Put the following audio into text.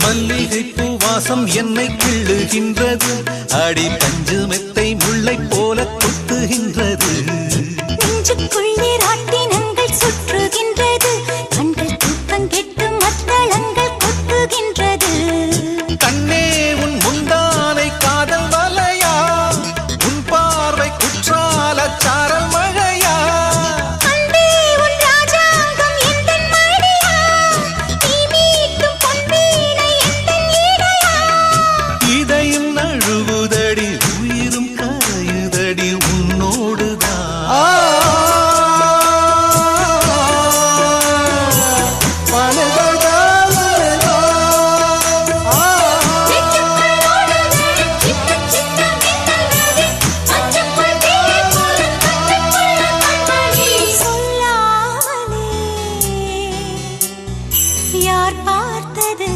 மல்லிகை பூவாசம் என்னை கிள்ளுகின்றது. அடி பஞ்சு மெத்தை முல்லை போல குத்துகின்றது சுற்றுகின்றது. கண்கள் தூக்கம் கெட்டும் அத்தளங்கள் இதயம் நழுவுதடி உயிரும் கரையுதடி உன்னோடுதான் யார் பார்த்தது?